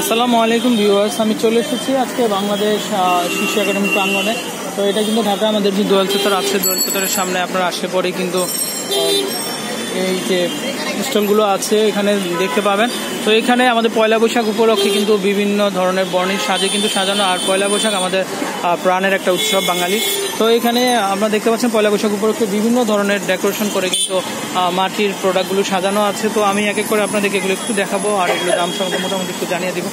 আসসালামু আলাইকুম ভিউয়ার্স, আমি চলে এসেছি আজকে বাংলাদেশ শিশু একাডেমি প্রাঙ্গণে। তো এটা কিন্তু ঢাকা আমাদের যে দোয়াল চত্বর আছে, দোয়াল চত্বরের সামনে আপনারা আসলে পরে কিন্তু এই যে স্টলগুলো আছে এখানে দেখতে পাবেন। তো এখানে আমাদের পয়লা বৈশাখ উপলক্ষে কিন্তু বিভিন্ন ধরনের বর্ণির সাজে কিন্তু সাজানো আর পয়লা বৈশাখ আমাদের প্রাণের একটা উৎসব বাঙালি। তো এখানে আমরা দেখতে পাচ্ছেন পয়লা বৈশাখ উপলক্ষে বিভিন্ন ধরনের ডেকোরেশন করে কিন্তু মাটির প্রোডাক্টগুলো সাজানো আছে। তো আমি এক এক করে আপনাদেরকে এগুলো একটু দেখাবো আর এগুলো দাম সম্পর্কে মোটামুটি একটু জানিয়ে দিব।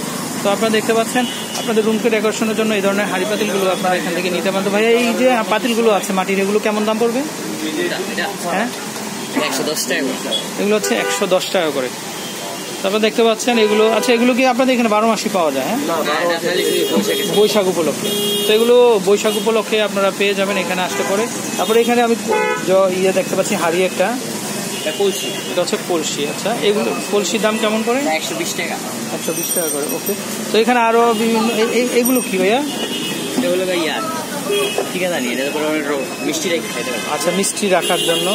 তো আপনারা দেখতে পাচ্ছেন আপনাদের রুমকে ডেকোরেশনের জন্য এই ধরনের হাড়ি পাতিলগুলো আপনারা এখান থেকে নিতে পারেন। তো ভাইয়া এই যে পাতিলগুলো আছে মাটির এগুলো কেমন দাম পড়বে? হ্যাঁ? এগুলো হচ্ছে একশো দশ টাকা করে। তারপর দেখতে পাচ্ছেন এগুলো আচ্ছা এগুলো কি আপনাদের এখানে বারো মাসই পাওয়া যায় হ্যাঁ? বৈশাখে উপলক্ষে। তো এগুলো বৈশাখ উপলক্ষে আপনারা পেয়ে যাবেন এখানে আসতে পারে তারপরে এখানে আমি ইয়ে দেখতে পাচ্ছি হাড়ি একটা। কলসি। এটা হচ্ছে কলসি আচ্ছা। এগুলো কলসির দাম কেমন করে? একশো বিশ টাকা। একশো বিশ টাকা করে ওকে। তো এখানে আরও বিভিন্ন এগুলো কি ভাইয়া? এটা হলো ভাই নিয়ে করে মিষ্টি রেখে খাইতে পারব আচ্ছা মিষ্টি রাখার জন্য।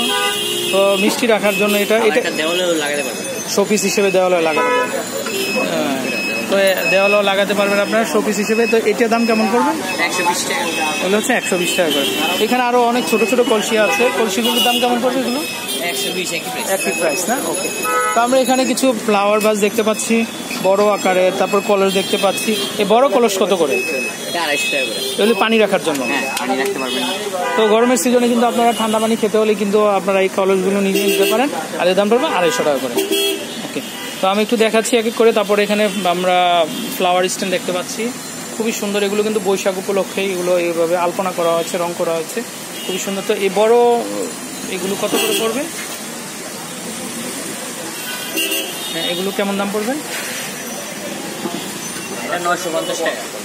তো মিষ্টি রাখার জন্য এটা এটা দেওয়ালেও লাগাতে পারব। শোপিস হিসেবে দেওয়ালে লাগাতে পারবে। হ্যাঁ। তো দেওয়ালও লাগাতে পারবেন আপনারা শোপিস হিসেবে। তো এটার দাম কেমন করবেন? এগুলো হচ্ছে একশো বিশ টাকা করে। এখানে আরও অনেক ছোট ছোট কলসি আছে। কলসিগুলোর দাম কেমন পড়বে এগুলো? একই প্রাইস না? ওকে তো আমরা এখানে কিছু ফ্লাওয়ার ভাস দেখতে পাচ্ছি বড় আকারে তারপর কলস দেখতে পাচ্ছি। এই বড় কলস কত করে? এটা আড়াইশো টাকা করে। এগুলো পানি রাখার জন্য। হ্যাঁ তো গরমের সিজনে কিন্তু আপনারা ঠান্ডা পানি খেতে হলে কিন্তু আপনারা এই কলসগুলো নিয়ে নিতে পারেন। আর এর দাম পড়বে আড়াইশো টাকা করে। তো আমি একটু দেখাচ্ছি এক এক করে। তারপরে এখানে আমরা ফ্লাওয়ার স্ট্যান্ড দেখতে পাচ্ছি। খুবই সুন্দর। এগুলো কিন্তু বৈশাখ উপলক্ষে এগুলো এইভাবে আলপনা করা হয়েছে রং করা হয়েছে। খুবই সুন্দর। তো এই বড় এগুলো কত করে পড়বে? হ্যাঁ এগুলো কেমন দাম পড়বে?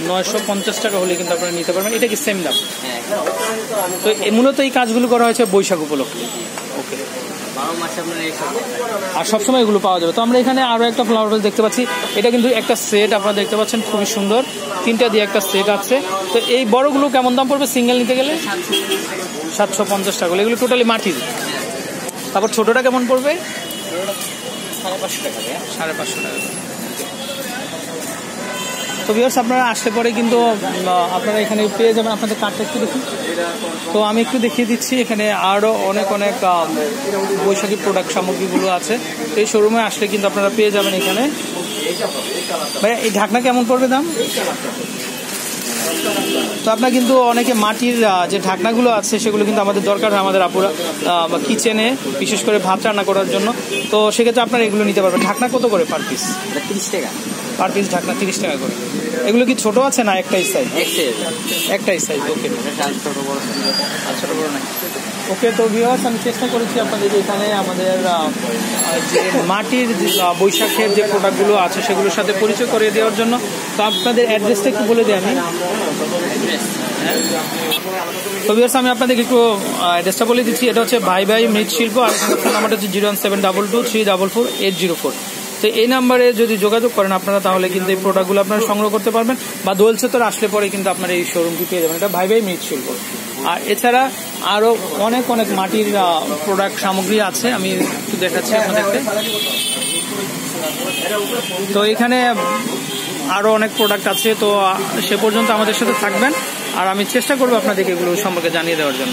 নয়শো পঞ্চাশ টাকা। হলে কিন্তু আপনারা নিতে পারবেন। এটা কি সেম দাম? হ্যাঁ তো মূলত এই কাজগুলো করা হয়েছে বৈশাখ উপলক্ষে ওকে বারো মাসে আপনার এইসব আর সবসময় এগুলো পাওয়া যাবে। তো আমরা এখানে আরও একটা ফ্লাওয়ার ভাস দেখতে পাচ্ছি। এটা কিন্তু একটা সেট আপনারা দেখতে পাচ্ছেন খুবই সুন্দর। তিনটা দিয়ে একটা সেট আছে। তো এই বড়গুলো কেমন দাম পড়বে সিঙ্গেল নিতে গেলে? সাতশো পঞ্চাশ টাকা। এগুলো টোটালি মাটির। তারপর ছোটটা কেমন পড়বে? সাড়ে পাঁচশো টাকা সাড়ে পাঁচশো টাকা। তো ভিউয়ার্স আপনারা আসলে পরে কিন্তু আপনারা এখানে পেয়ে যাবেন আপনাদের কার্ডটা একটু দেখুন। তো আমি একটু দেখিয়ে দিচ্ছি, এখানে আরও অনেক অনেক বৈশাখী প্রোডাক্ট সামগ্রীগুলো আছে। এই শোরুমে আসলে কিন্তু আপনারা পেয়ে যাবেন এখানে। ভাই এই ঢাকনা কেমন পড়বে দাম? তো আপনার কিন্তু অনেকে মাটির যে ঢাকনাগুলো আছে, সেগুলো কিন্তু আমাদের দরকার হয় আমাদের আপুরা কিচেনে বিশেষ করে ভাত রান্না করার জন্য। তো সেক্ষেত্রে আপনারা এগুলো নিতে পারবেন। ঢাকনা কত করে পার পিস তিরিশ টাকা। পার পিস ঢাকনা তিরিশ টাকা করে। এগুলো কি ছোট আছে না একটাই সাইজ একটাই সাইজ ওকে আর ওকে তো ভিউয়ার্স আমি চেষ্টা করেছি আপনাদের এখানে আমাদের যে মাটির বৈশাখের যে প্রোডাক্টগুলো আছে সেগুলোর সাথে পরিচয় করে দেওয়ার জন্য। তো আপনাদের অ্যাড্রেসটা একটু বলে দিই আমি। তো ভিউয়ার্স আমি আপনাদেরকে একটু অ্যাড্রেসটা বলে দিচ্ছি। এটা হচ্ছে ভাই ভাই মৃৎশিল্প আর ফোন নাম্বারটা হচ্ছে zero one seven double two three double four eight zero four তো এই নাম্বারে যদি যোগাযোগ করেন আপনারা, তাহলে কিন্তু এই প্রোডাক্টগুলো আপনারা সংগ্রহ করতে পারবেন বা দোল চত্বর আসলে পরে কিন্তু আপনারা এই শোরুমটি পেয়ে যাবেন। এটা ভাই ভাই মৃৎশিল্প আর এছাড়া আরও অনেক অনেক মাটির প্রোডাক্ট সামগ্রী আছে, আমি একটু দেখাচ্ছি আপনাদেরকে। তো এখানে আরও অনেক প্রোডাক্ট আছে, তো সে পর্যন্ত আমাদের সাথে থাকবেন। আর আমি চেষ্টা করব আপনাদেরকে এগুলো সম্পর্কে জানিয়ে দেওয়ার জন্য।